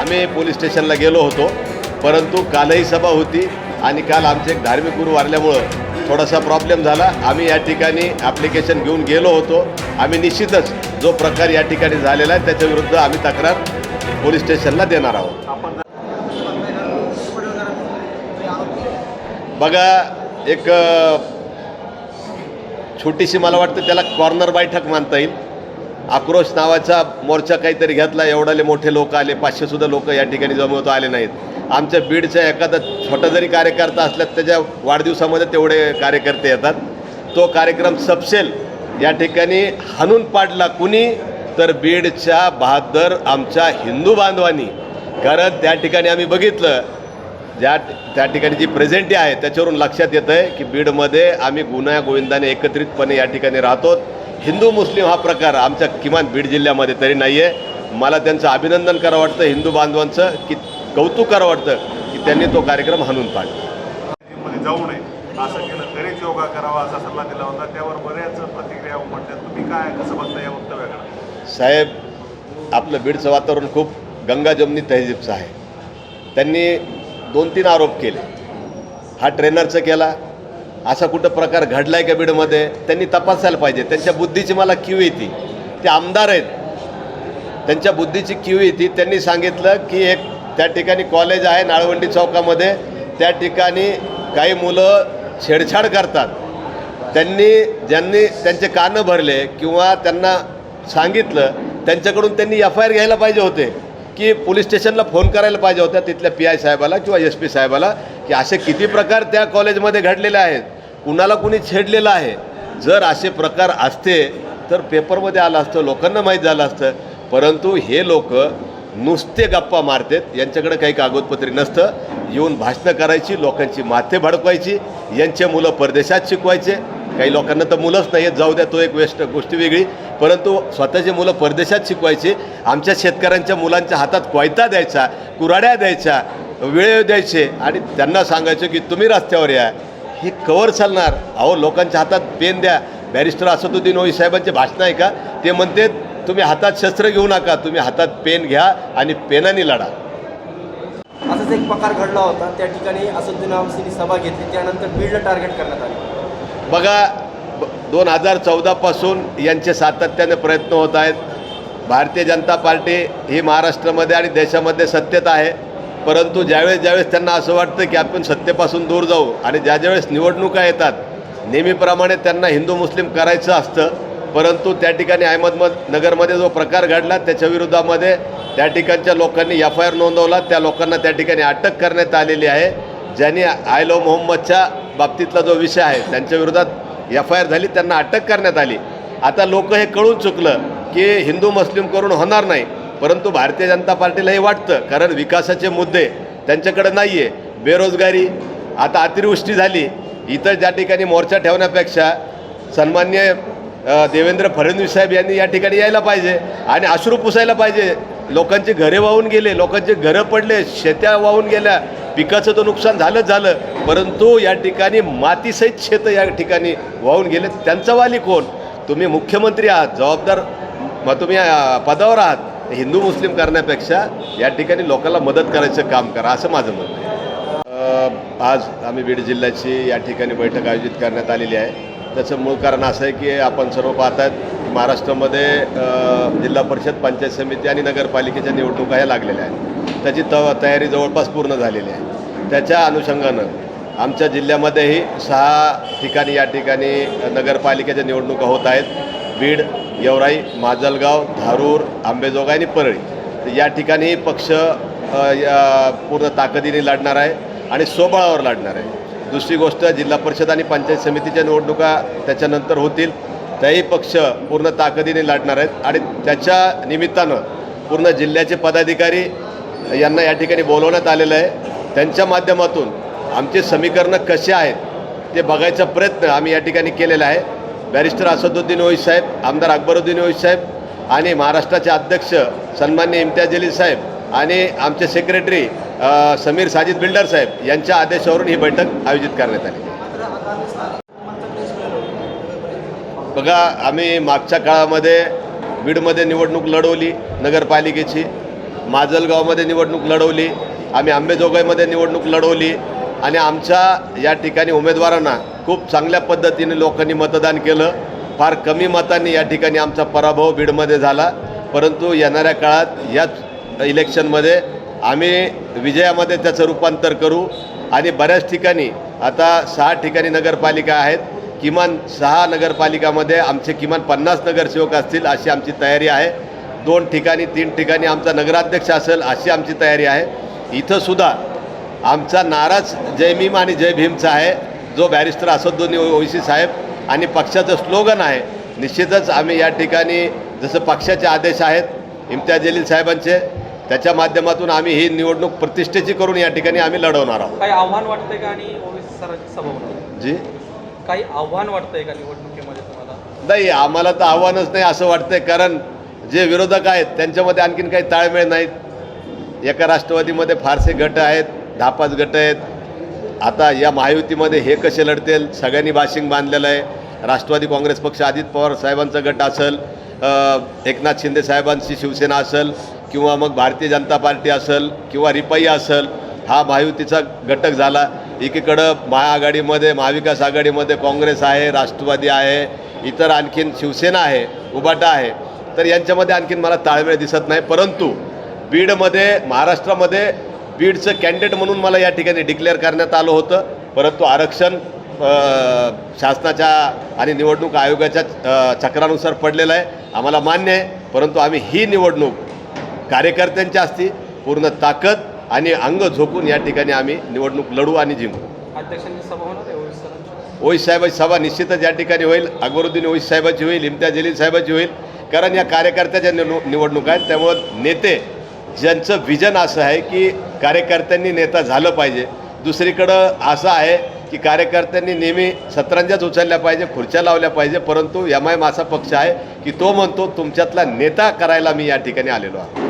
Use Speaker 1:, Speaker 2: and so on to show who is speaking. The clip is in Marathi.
Speaker 1: आम्ही पोलीस स्टेशनला गेलो होतो परंतु कालही सभा होती आणि काल आमचे एक धार्मिक गुरु वारल्यामुळं थोडासा प्रॉब्लेम झाला. आम्ही या ठिकाणी ॲप्लिकेशन घेऊन गेलो होतो. आम्ही निश्चितच जो प्रकार या ठिकाणी झालेला आहे त्याच्याविरुद्ध आम्ही तक्रार पोलीस स्टेशनला देणार आहोत. बघा एक छोटीशी मला वाटतं त्याला कॉर्नर बैठक मानता येईल. आक्रोश नावाचा मोर्चा काहीतरी घेतला. एवढाले मोठे लोक आले. पाचशेसुद्धा लोक या ठिकाणी जमवत आले नाहीत. आमच्या बीडचा एखादा छोटा जरी कार्यकर्ता असला त्याच्या वाढदिवसामध्ये तेवढे कार्यकर्ते येतात. तो कार्यक्रम सपसेल या ठिकाणी हाणून पाडला कुणी? तर बीडच्या बहादर आमच्या हिंदू बांधवांनी. कारण त्या ठिकाणी आम्ही बघितलं ज्या त्या ठिकाणी जी प्रेझेंटी आहे त्याच्यावरून लक्षात येतं आहे की बीडमध्ये आम्ही गुन्हा गोविंदाने एकत्रितपणे या ठिकाणी राहतो हिंदू मुस्लिम हा प्रकार आमच्या किमान बीड जिल्ह्यामध्ये तरी नाही आहे मला त्यांचं अभिनंदन करावं वाटतं हिंदू बांधवांचं की कौतुक करावं वाटतं की त्यांनी तो कार्यक्रम हाणून पाडला.
Speaker 2: जाऊ नये. असं केलं तरीच योगा करावा असा सल्ला दिला होता. त्यावर बऱ्याच प्रतिक्रिया उमटल्या. तुम्ही काय कसं बघता या वक्तव्याकडे?
Speaker 1: साहेब आपलं बीडचं वातावरण खूप गंगा जमनी तहजीबचं आहे. त्यांनी दोन तीन आरोप केले. हा ट्रेनरचं केला. असा कुठं प्रकार घडला आहे का बीडमध्ये? त्यांनी तपासायला पाहिजे. त्यांच्या बुद्धीची मला क्यू येते ते. आमदार आहेत. त्यांच्या बुद्धीची क्यू येते त्यांनी सांगितलं की एक त्या ठिकाणी कॉलेज आहे नाळवंडी चौकामध्ये. त्या ठिकाणी काही मुलं छेडछाड करतात. त्यांनी ज्यांनी त्यांचे कानं भरले किंवा त्यांना सांगितलं त्यांच्याकडून त्यांनी एफ आय आर घ्यायला पाहिजे होते. की पोलीस स्टेशनला फोन करायला पाहिजे होत्या तिथल्या पी आय साहेबाला किंवा एस पी साहेबाला की असे किती प्रकार त्या कॉलेजमध्ये घडलेले आहेत. कुणाला कुणी छेडलेलं आहे? जर असे प्रकार असते तर पेपरमध्ये आलं असतं लोकांना माहीत झालं असतं. परंतु हे लोक नुसते गप्पा मारतात यांच्याकडे काही कागदपत्रे नसतं. येऊन भाषणं करायची लोकांची माथे भडकवायची यांचे मुलं परदेशात शिकवायचे. काही लोकांना तर मुलंच नाही आहेत जाऊ द्या तो एक वेस्ट गोष्टी वेगळी. परंतु स्वतःचे मुलं परदेशात शिकवायचे आमच्या शेतकऱ्यांच्या मुलांच्या हातात कोयता द्यायचा कुराड्या द्यायच्या वेळ द्यायचे. आणि त्यांना सांगायचं की तुम्ही रस्त्यावर या हे कवर चालणार. अहो लोकांच्या हातात पेन द्या. बॅरिस्टर असदुद्दीन ओई साहेबांचे भाषण आहे का? ते म्हणते तुम्ही हातात शस्त्र घेऊ नका. तुम्ही हातात पेन घ्या आणि पेनाने लढा.
Speaker 3: असाच एक प्रकार घडला होता. त्या ठिकाणी असुद्दीन अवसींनी सभा घेतली. त्यानंतर बीडला टार्गेट करण्यात आले.
Speaker 1: बघा दोन हजार चौदापासून यांचे सातत्याने प्रयत्न होत आहेत. भारतीय जनता पार्टी ही महाराष्ट्रामध्ये आणि देशामध्ये सत्तेत आहे. परंतु ज्यावेळेस ज्यावेळेस त्यांना असं वाटतं की आपण सत्तेपासून दूर जाऊ आणि ज्या ज्यावेळेस निवडणुका येतात नेहमीप्रमाणे त्यांना हिंदू मुस्लिम करायचं असतं. परंतु त्या ठिकाणी अहमदमद नगरमध्ये जो प्रकार घडला त्याच्या विरोधामध्ये त्या ठिकाणच्या लोकांनी एफ आय आर नोंदवला. त्या लोकांना त्या ठिकाणी अटक करण्यात आलेली आहे. ज्यांनी आय लो मोहम्मदच्या बाबतीतला जो विषय आहे त्यांच्या विरोधात एफ आय आर झाली त्यांना अटक करण्यात आली. आता लोक हे कळून चुकलं की हिंदू मुस्लिम करून होणार नाही. परंतु भारतीय जनता पार्टीला हे वाटतं कारण विकासाचे मुद्दे त्यांच्याकडे नाही आहे बेरोजगारी आता अतिवृष्टी झाली. इतर ज्या ठिकाणी मोर्चा ठेवण्यापेक्षा सन्मान्य देवेंद्र फडणवीस साहेब यांनी या ठिकाणी यायला पाहिजे आणि अश्रू पुसायला पाहिजे. लोकांची घरे वाहून गेले लोकांचे घरं पडले शेत्या वाहून गेल्या पिकाचं तर नुकसान झालंच झालं. परंतु या ठिकाणी मातीसहित शेतं या ठिकाणी वाहून गेले. त्यांचा वाली कोण? तुम्ही मुख्यमंत्री आहात जबाबदार मग तुम्ही पदावर आहात. हिंदू मुस्लिम करण्यापेक्षा या ठिकाणी लोकांना मदत करायचं काम करा असं माझं म्हणणं आहे. आज आम्ही बीड जिल्ह्याची या ठिकाणी बैठक आयोजित करण्यात आलेली आहे. त्याचं मूळ कारण असं आहे की आपण सर्व पाहतात की महाराष्ट्रामध्ये जिल्हा परिषद पंचायत समिती आणि नगरपालिकेच्या निवडणुका ह्या लागलेल्या आहेत. त्याची त तयारी जवळपास पूर्ण झालेली आहे. त्याच्या अनुषंगानं आमच्या जिल्ह्यामध्येही सहा ठिकाणी या ठिकाणी नगरपालिकेच्या निवडणुका होत आहेत. बीड येवराई माजलगाव धारूर आंबेजोगाई आणि परळी. या ठिकाणी पक्ष या पूर्ण ताकदीने लढणार आहे आणि स्वबळावर लढणार आहे. दुसरी गोष्ट जिल्हा परिषद आणि पंचायत समितीच्या निवडणुका त्याच्यानंतर होतील. त्याही पक्ष पूर्ण ताकदीने लढणार आहेत आणि त्याच्या निमित्तानं पूर्ण जिल्ह्याचे पदाधिकारी यांना या ठिकाणी बोलवण्यात आलेलं आहे. त्यांच्या माध्यमातून आमचे समीकरणं कसे आहेत ते बघायचा प्रयत्न आम्ही या ठिकाणी केलेला आहे. बॅरिस्टर असदुद्दीन ओईस साहेब आमदार अकबरुद्दीन ओईस साहेब आणि महाराष्ट्राचे अध्यक्ष सन्मान्य इम्तियाज अली साहेब आणि आमचे सेक्रेटरी समीर साजिद बिल्डर साहेब यांच्या आदेशावरून ही बैठक आयोजित करण्यात आली. बघा आम्ही मागच्या काळामध्ये बीडमध्ये निवडणूक लढवली नगरपालिकेची माजलगावमध्ये निवडणूक लढवली आम्ही आंबेजोगाईमध्ये निवडणूक लढवली आणि आमच्या या ठिकाणी उमेदवारांना खूप चांगल्या पद्धतीने लोकांनी मतदान केलं. फार कमी मतांनी या ठिकाणी आमचा पराभव बीडमध्ये झाला. परंतु येणाऱ्या काळात याच इलेक्शनमध्ये आम्ही विजयामध्ये त्याचं रूपांतर करू. आणि बऱ्याच ठिकाणी आता सहा ठिकाणी नगरपालिका आहेत. किमान सहा नगरपालिकामध्ये आमचे किमान पन्नास नगरसेवक असतील अशी आमची तयारी आहे. दोन ठिकाणी तीन ठिकाणी आमचा नगराध्यक्ष असेल अशी आमची तयारी आहे. इथंसुद्धा आमचा नाराज जय भीम आणि जय भीमचा आहे. जो बॅरिस्टर असदुद्दीन ओैसी साहेब आणि पक्षाचं स्लोगन आहे निश्चितच आम्ही या ठिकाणी जसं पक्षाचे आदेश आहेत इम्तियाज जलील साहेबांचे त्याच्या माध्यमातून आम्ही ही निवडणूक प्रतिष्ठेची करून या ठिकाणी आम्ही लढवणार आहोत.
Speaker 4: काही आव्हान वाटतंय का आणि ओवीसी सरांची सभा
Speaker 1: जी?
Speaker 4: काही आव्हान वाटतंय का निवडणुकीमध्ये तुम्हाला?
Speaker 1: नाही आम्हाला तर आव्हानच नाही असं वाटतंय कारण जे विरोधक आहेत त्यांच्यामध्ये आणखीन काही ताळमेळ नाहीत. एका राष्ट्रवादीमध्ये फारसे गट आहेत दहा पाच गट आहेत. आता या महायुतीमध्ये हे कसे लढतील सगळ्यांनी बाशिंग बांधलेलं आहे. राष्ट्रवादी काँग्रेस पक्ष अजित पवार साहेबांचा गट असेल एकनाथ शिंदे साहेबांची शिवसेना असेल किंवा मग भारतीय जनता पार्टी असेल किंवा रिपाई असेल हा महायुतीचा घटक झाला. एकीकडं महाआघाडीमध्ये महाविकास आघाडीमध्ये काँग्रेस आहे राष्ट्रवादी आहे इतर आणखीन शिवसेना आहे उबाटा आहे. तर यांच्यामध्ये आणखीन मला ताळमेळ दिसत नाही परंतु बीडमध्ये महाराष्ट्रामध्ये बीडचं कॅन्डिडेट म्हणून मला या ठिकाणी डिक्लेअर करण्यात आलं होतं. परंतु आरक्षण शासनाच्या आणि निवडणूक आयोगाच्या चक्रानुसार पडलेलं आहे. आम्हाला मान्य आहे. परंतु आम्ही ही निवडणूक कार्यकर्त्यांची असती पूर्ण ताकद आणि अंग झोकून या ठिकाणी आम्ही निवडणूक लढू आणि जिंकू. ओईस साहेबाची सभा निश्चितच या ठिकाणी होईल. अकबरुद्दीन ओईस साहेबाची होईल इम्तियाज जलील साहेबाची होईल. कारण या कार्यकर्त्याच्या निवडणू निवडणूक आहेत. त्यामुळं नेते ज्यांचं विजन असं आहे की कार्यकर्त्यांनी नेता झालं पाहिजे. दुसरीकडं असं आहे की कार्यकर्त्यांनी नेहमी सतरंजाच उचलल्या पाहिजे खुर्च्या लावल्या पाहिजे परंतु एम आय मासा पक्ष आहे की तो म्हणतो तुमच्यातला नेता करायला मी या ठिकाणी आलेलो आहे.